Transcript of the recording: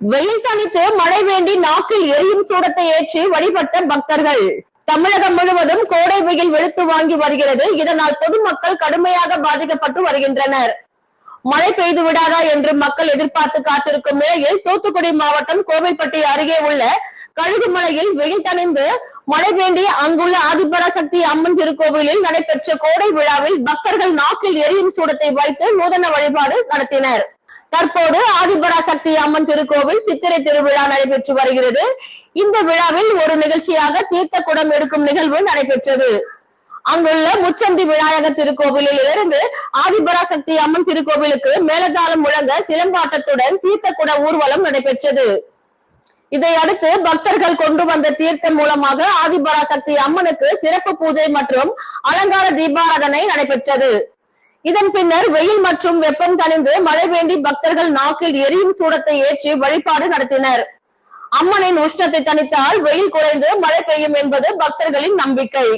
வெயில் தணித்து மழை வேண்டி நாக்கில் எரியும் சூடத்தை ஏற்றி வழிபட்ட பக்தர்கள். தமிழகம் முழுவதும் கோடை வெயில் வெளுத்து வாங்கி வருகிறது. இதனால் பொதுமக்கள் கடுமையாக பாதிக்கப்பட்டு வருகின்றனர். மழை பெய்து விடாதா என்று மக்கள் எதிர்பார்த்து காத்திருக்கும் நிலையில் தூத்துக்குடி மாவட்டம் கோவில்பட்டி அருகே உள்ள கழுகுமலையில் வெயில் தணிந்து மழை வேண்டி அங்குள்ள ஆதிபராசக்தி அம்மன் திருக்கோவிலில் நடைபெற்ற கோடை விழாவில் பக்தர்கள் நாக்கில் எரியும் சூடத்தை வைத்து நூதன வழிபாடு நடத்தினர். தற்போது ஆதிபராசக்தி அம்மன் திருக்கோவில் சித்திரை திருவிழா நடைபெற்று வருகிறது. இந்த விழாவில் ஒரு நிகழ்ச்சியாக தீர்த்த குடம் எடுக்கும் நிகழ்வு நடைபெற்றது. அங்குள்ள முச்சந்தி விநாயக திருக்கோவிலில் இருந்து ஆதிபராசக்தி அம்மன் திருக்கோவிலுக்கு மேலதாளம் முழங்க சிலம்பாட்டத்துடன் தீர்த்த குட ஊர்வலம் நடைபெற்றது. இதை அடுத்து பக்தர்கள் கொண்டு வந்த தீர்த்தம் மூலமாக ஆதிபராசக்தி அம்மனுக்கு சிறப்பு பூஜை மற்றும் அலங்கார தீபாராதனை நடைபெற்றது. இதன் பின்னர் வெயில் மற்றும் வெப்பம் தணிந்து மழை வேண்டி பக்தர்கள் நாக்கில் எரியும் சூடத்தை ஏற்றி வழிபாடு நடத்தினர். அம்மனின் உஷ்ணத்தை தணித்தால் வெயில் குறைந்து மழை பெய்யும் என்பது பக்தர்களின் நம்பிக்கை.